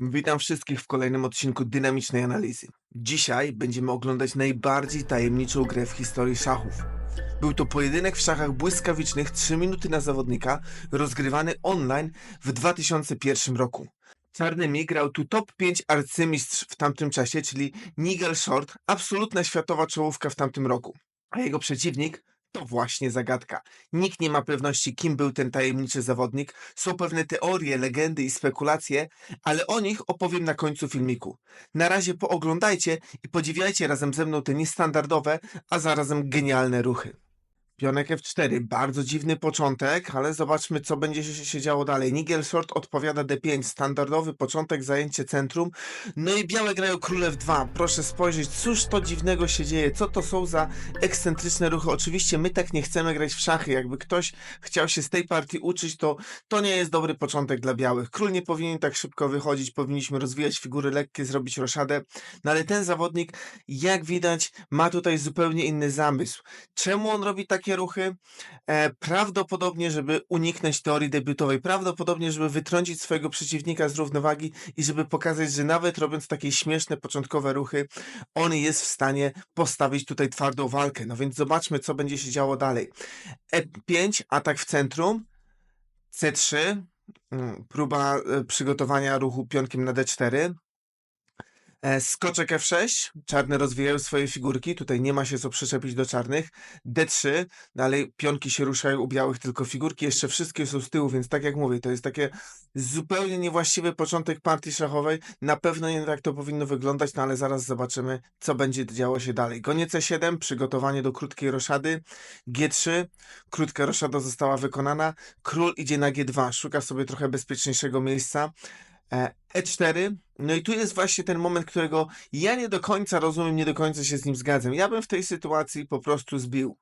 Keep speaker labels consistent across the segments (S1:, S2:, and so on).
S1: Witam wszystkich w kolejnym odcinku Dynamicznej Analizy. Dzisiaj będziemy oglądać najbardziej tajemniczą grę w historii szachów. Był to pojedynek w szachach błyskawicznych 3 minuty na zawodnika, rozgrywany online w 2001 roku. Czarnymi grał tu top 5 arcymistrz w tamtym czasie, czyli Nigel Short, absolutna światowa czołówka w tamtym roku. A jego przeciwnik to właśnie zagadka. Nikt nie ma pewności, kim był ten tajemniczy zawodnik. Są pewne teorie, legendy i spekulacje, ale o nich opowiem na końcu filmiku. Na razie pooglądajcie i podziwiajcie razem ze mną te niestandardowe, a zarazem genialne ruchy. Pionek F4, bardzo dziwny początek, ale zobaczmy co będzie się, się działo dalej. Nigel Short odpowiada D5, standardowy początek, zajęcie centrum. No i białe grają królew 2. Proszę spojrzeć, cóż to dziwnego się dzieje, co to są za ekscentryczne ruchy. Oczywiście my tak nie chcemy grać w szachy. Jakby ktoś chciał się z tej partii uczyć, to to nie jest dobry początek dla białych. Król nie powinien tak szybko wychodzić, powinniśmy rozwijać figury lekkie, zrobić roszadę. No ale ten zawodnik, jak widać, ma tutaj zupełnie inny zamysł. Czemu on robi takie ruchy? E, prawdopodobnie, żeby uniknąć teorii debiutowej, prawdopodobnie, żeby wytrącić swojego przeciwnika z równowagi i żeby pokazać, że nawet robiąc takie śmieszne początkowe ruchy, on jest w stanie postawić tutaj twardą walkę. No więc zobaczmy, co będzie się działo dalej. E5, atak w centrum, C3, mm, próba e, przygotowania ruchu pionkiem na D4. E, Skoczek F6, czarne rozwijają swoje figurki, tutaj nie ma się co przyczepić do czarnych. D3, dalej pionki się ruszają u białych, tylko figurki jeszcze wszystkie są z tyłu, więc tak jak mówię, to jest takie zupełnie niewłaściwy początek partii szachowej. Na pewno nie tak to powinno wyglądać, no ale zaraz zobaczymy, co będzie działo się dalej. Goniec E7, przygotowanie do krótkiej roszady. G3, krótka roszada została wykonana. Król idzie na G2, szuka sobie trochę bezpieczniejszego miejsca. E, E4. No i tu jest właśnie ten moment, którego ja nie do końca rozumiem, nie do końca się z nim zgadzam. Ja bym w tej sytuacji po prostu zbił.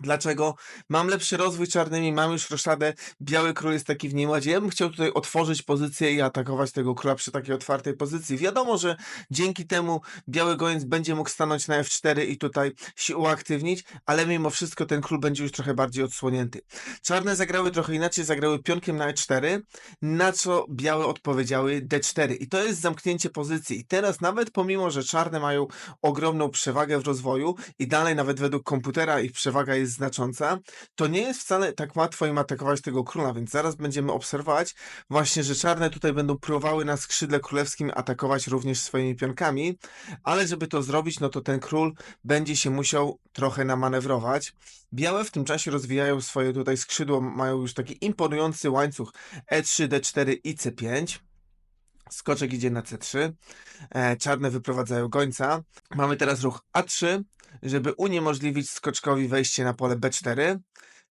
S1: Dlaczego? Mam lepszy rozwój czarnymi, mam już roszadę, biały król jest taki w nieładzie. Ja bym chciał tutaj otworzyć pozycję i atakować tego króla przy takiej otwartej pozycji. Wiadomo, że dzięki temu biały goniec będzie mógł stanąć na F4 i tutaj się uaktywnić, ale mimo wszystko ten król będzie już trochę bardziej odsłonięty. Czarne zagrały trochę inaczej, zagrały pionkiem na E4, na co białe odpowiedziały D4 i to jest zamknięcie pozycji. I teraz nawet pomimo, że czarne mają ogromną przewagę w rozwoju i dalej nawet według komputera ich przewaga jest znacząca, to nie jest wcale tak łatwo im atakować tego króla, więc zaraz będziemy obserwować właśnie, że czarne tutaj będą próbowały na skrzydle królewskim atakować również swoimi pionkami, ale żeby to zrobić, no to ten król będzie się musiał trochę namanewrować. Białe w tym czasie rozwijają swoje tutaj skrzydło, mają już taki imponujący łańcuch E E3, D4 i C5. Skoczek idzie na C3. E, czarne wyprowadzają gońca. Mamy teraz ruch A3, żeby uniemożliwić skoczkowi wejście na pole B4.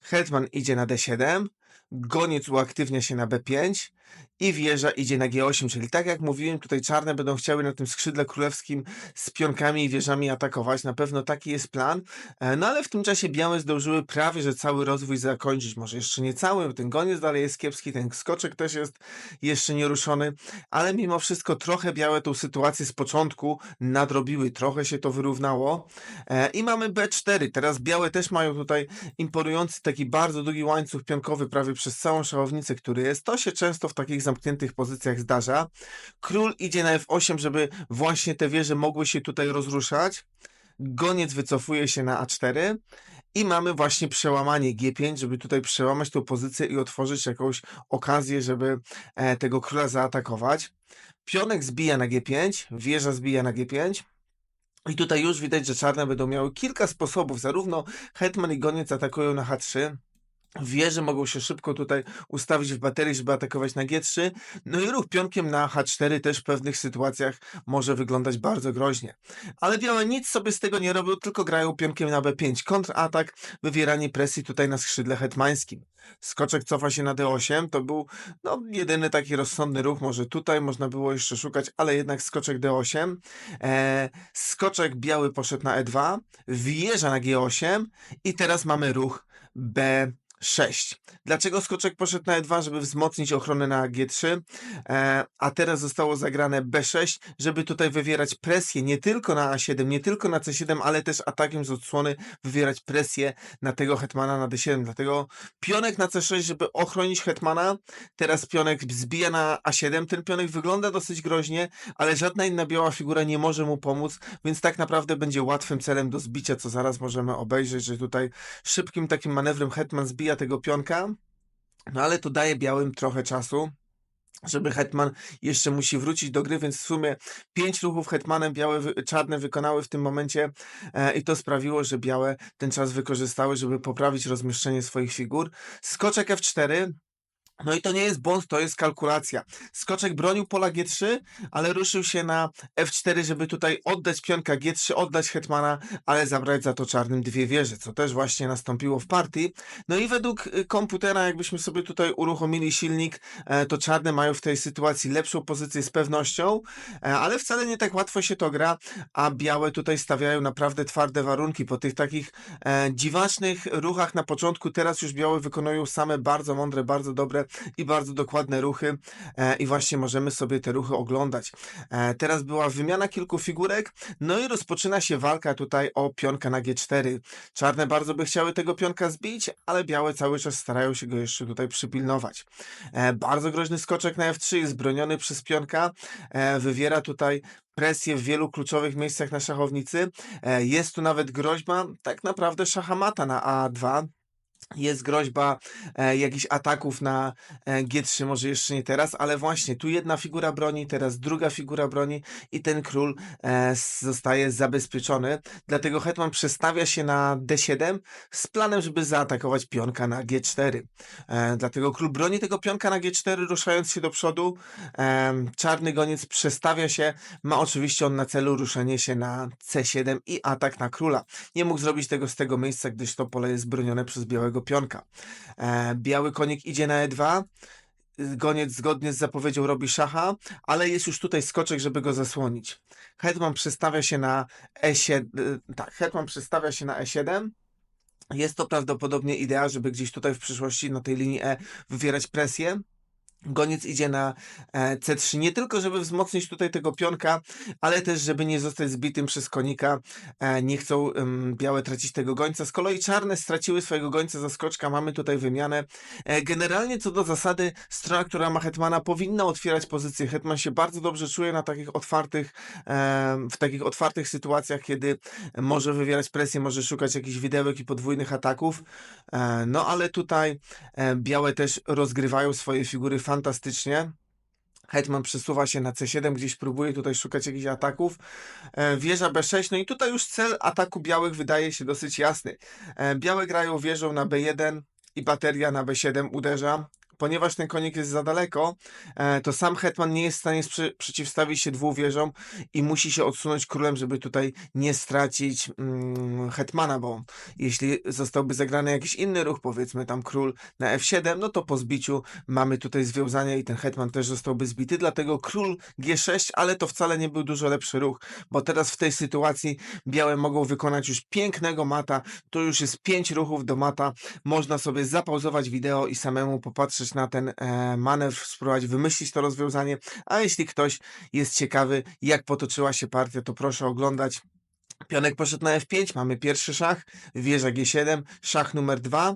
S1: Hetman idzie na D7. Goniec uaktywnia się na B5 i wieża idzie na G8, czyli tak jak mówiłem, tutaj czarne będą chciały na tym skrzydle królewskim z pionkami i wieżami atakować. Na pewno taki jest plan. E, No ale w tym czasie białe zdążyły prawie, że cały rozwój zakończyć. Może jeszcze nie cały, bo ten goniec dalej jest kiepski, ten skoczek też jest jeszcze nieruszony, ale mimo wszystko trochę białe tą sytuację z początku nadrobiły, trochę się to wyrównało. E, I mamy B4. Teraz białe też mają tutaj imponujący taki bardzo długi łańcuch pionkowy prawie przez całą szachownicę, który jest. To się często w takich zamkniętych pozycjach zdarza. Król idzie na F8, żeby właśnie te wieże mogły się tutaj rozruszać. Goniec wycofuje się na A4 i mamy właśnie przełamanie G5, żeby tutaj przełamać tą pozycję i otworzyć jakąś okazję, żeby e, tego króla zaatakować. Pionek zbija na G5, wieża zbija na G5. I tutaj już widać, że czarne będą miały kilka sposobów. Zarówno hetman i goniec atakują na H3. Wieże mogą się szybko tutaj ustawić w baterii, żeby atakować na G3. No i ruch pionkiem na H4 też w pewnych sytuacjach może wyglądać bardzo groźnie. Ale białe nic sobie z tego nie robią, tylko grają pionkiem na B5. Kontratak, wywieranie presji tutaj na skrzydle hetmańskim. Skoczek cofa się na D8, to był no, jedyny taki rozsądny ruch, może tutaj można było jeszcze szukać, ale jednak skoczek D8. E, skoczek biały poszedł na E2, wjeżdża na G8 i teraz mamy ruch B 6. Dlaczego skoczek poszedł na E2? Żeby wzmocnić ochronę na G3, e, a teraz zostało zagrane B6, żeby tutaj wywierać presję nie tylko na A7, nie tylko na C7, ale też atakiem z odsłony wywierać presję na tego hetmana na D7. Dlatego pionek na C6, żeby ochronić hetmana. Teraz pionek zbija na A7. Ten pionek wygląda dosyć groźnie, ale żadna inna biała figura nie może mu pomóc, więc tak naprawdę będzie łatwym celem do zbicia, co zaraz możemy obejrzeć, że tutaj szybkim takim manewrem hetman zbija tego pionka. No ale to daje białym trochę czasu żeby hetman jeszcze musi wrócić do gry, więc w sumie pięć ruchów hetmanem białe, czarne wykonały w tym momencie e, i to sprawiło, że białe ten czas wykorzystały, żeby poprawić rozmieszczenie swoich figur. Skoczek F4. No i to nie jest błąd, to jest kalkulacja. Skoczek bronił pola G3, ale ruszył się na F4, żeby tutaj oddać pionka G3, oddać hetmana, ale zabrać za to czarnym dwie wieże, co też właśnie nastąpiło w partii. No i według y, komputera, jakbyśmy sobie tutaj uruchomili silnik, e, to czarne mają w tej sytuacji lepszą pozycję z pewnością, e, ale wcale nie tak łatwo się to gra, a białe tutaj stawiają naprawdę twarde warunki po tych takich e, dziwacznych ruchach na początku. Teraz już białe wykonują same bardzo mądre, bardzo dobre i bardzo dokładne ruchy e, i właśnie możemy sobie te ruchy oglądać. E, teraz była wymiana kilku figurek, no i rozpoczyna się walka tutaj o pionka na G4. Czarne bardzo by chciały tego pionka zbić, ale białe cały czas starają się go jeszcze tutaj przypilnować. E, bardzo groźny skoczek na F3 jest broniony przez pionka, wywiera tutaj presję w wielu kluczowych miejscach na szachownicy. Jest tu nawet groźba tak naprawdę szachamata na A2. Jest groźba e, jakichś ataków na e, G3, może jeszcze nie teraz, ale właśnie tu jedna figura broni, teraz druga figura broni i ten król e, zostaje zabezpieczony. Dlatego hetman przestawia się na D7 z planem, żeby zaatakować pionka na G4. E, dlatego król broni tego pionka na G4, ruszając się do przodu. Em, czarny goniec przestawia się, ma oczywiście on na celu ruszenie się na C7 i atak na króla. Nie mógł zrobić tego z tego miejsca, gdyż to pole jest bronione przez białego pionka. E, biały konik idzie na E2. y, Goniec zgodnie z zapowiedzią robi szacha, ale jest już tutaj skoczek, żeby go zasłonić. Hetman przestawia się na E7. y, Tak, Hetman przestawia się na E7. Jest to prawdopodobnie idea, żeby gdzieś tutaj w przyszłości na tej linii E wywierać presję. Goniec idzie na e, C3 nie tylko, żeby wzmocnić tutaj tego pionka, ale też, żeby nie zostać zbitym przez konika. E, nie chcą białe tracić tego gońca. Z kolei czarne straciły swojego gońca za skoczka. Mamy tutaj wymianę. E, generalnie co do zasady, strona, która ma hetmana, powinna otwierać pozycję. Hetman się bardzo dobrze czuje na takich otwartych, w takich otwartych sytuacjach, kiedy może wywierać presję, może szukać jakichś widełek i podwójnych ataków. No ale tutaj białe też rozgrywają swoje figury fantastycznie. Hetman przesuwa się na C7, gdzieś próbuje tutaj szukać jakichś ataków. E, wieża B6, no i tutaj już cel ataku białych wydaje się dosyć jasny. E, białe grają wieżą na B1 i bateria na B7 uderza. Ponieważ ten konik jest za daleko, e, to sam hetman nie jest w stanie przeciwstawić się dwóm wieżom i musi się odsunąć królem, żeby tutaj nie stracić mm, hetmana, bo jeśli zostałby zagrany jakiś inny ruch, powiedzmy tam król na F7, no to po zbiciu mamy tutaj związania i ten hetman też zostałby zbity, dlatego król G6, ale to wcale nie był dużo lepszy ruch, bo teraz w tej sytuacji białe mogą wykonać już pięknego mata, to już jest pięć ruchów do mata, można sobie zapauzować wideo i samemu popatrzeć na ten e, manewr, spróbować wymyślić to rozwiązanie, a jeśli ktoś jest ciekawy, jak potoczyła się partia, to proszę oglądać. Pionek poszedł na F5, mamy pierwszy szach, wieża G7, szach numer 2.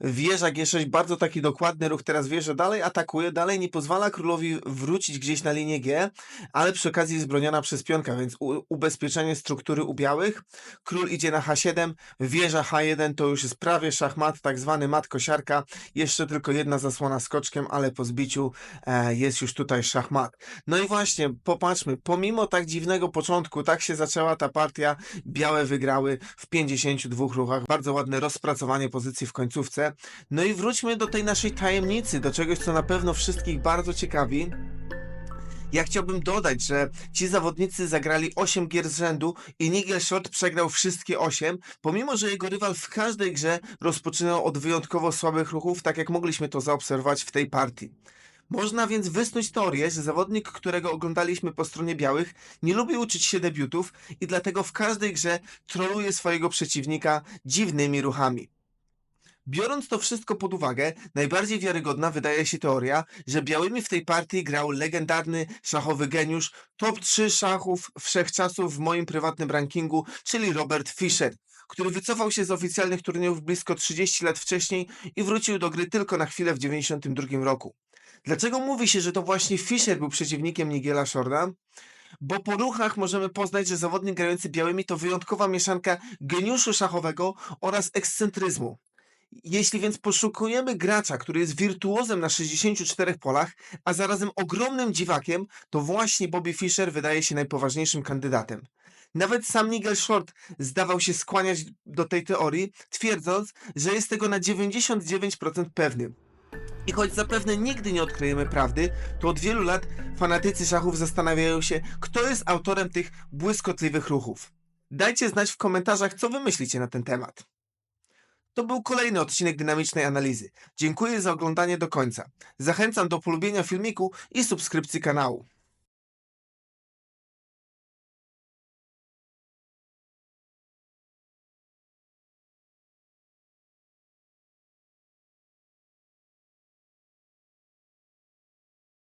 S1: Wieża G6, bardzo taki dokładny ruch. Teraz wieża dalej atakuje, dalej nie pozwala królowi wrócić gdzieś na linię G, ale przy okazji jest broniona przez pionka, więc ubezpieczenie struktury u białych. Król idzie na H7, wieża H1 to już jest prawie szachmat, tak zwany mat kosiarka. Jeszcze tylko jedna zasłona skoczkiem, ale po zbiciu e, jest już tutaj szachmat. No i właśnie, popatrzmy, pomimo tak dziwnego początku, tak się zaczęła ta partia, białe wygrały w 52 ruchach. Bardzo ładne rozpracowanie pozycji w końcówce. No i wróćmy do tej naszej tajemnicy, do czegoś, co na pewno wszystkich bardzo ciekawi. Ja chciałbym dodać, że ci zawodnicy zagrali 8 gier z rzędu i Nigel Short przegrał wszystkie 8, pomimo że jego rywal w każdej grze rozpoczynał od wyjątkowo słabych ruchów, tak jak mogliśmy to zaobserwować w tej partii. Można więc wysnuć teorię, że zawodnik, którego oglądaliśmy po stronie białych, nie lubi uczyć się debiutów i dlatego w każdej grze troluje swojego przeciwnika dziwnymi ruchami. Biorąc to wszystko pod uwagę, najbardziej wiarygodna wydaje się teoria, że białymi w tej partii grał legendarny szachowy geniusz, top 3 szachów wszechczasów w moim prywatnym rankingu, czyli Robert Fischer, który wycofał się z oficjalnych turniejów blisko 30 lat wcześniej i wrócił do gry tylko na chwilę w 1992 roku. Dlaczego mówi się, że to właśnie Fischer był przeciwnikiem Nigela Shorta? Bo po ruchach możemy poznać, że zawodnik grający białymi to wyjątkowa mieszanka geniuszu szachowego oraz ekscentryzmu. Jeśli więc poszukujemy gracza, który jest wirtuozem na 64 polach, a zarazem ogromnym dziwakiem, to właśnie Bobby Fischer wydaje się najpoważniejszym kandydatem. Nawet sam Nigel Short zdawał się skłaniać do tej teorii, twierdząc, że jest tego na 99% pewny. I choć zapewne nigdy nie odkryjemy prawdy, to od wielu lat fanatycy szachów zastanawiają się, kto jest autorem tych błyskotliwych ruchów. Dajcie znać w komentarzach, co wy myślicie na ten temat. To był kolejny odcinek dynamicznej analizy. Dziękuję za oglądanie do końca. Zachęcam do polubienia filmiku i subskrypcji kanału.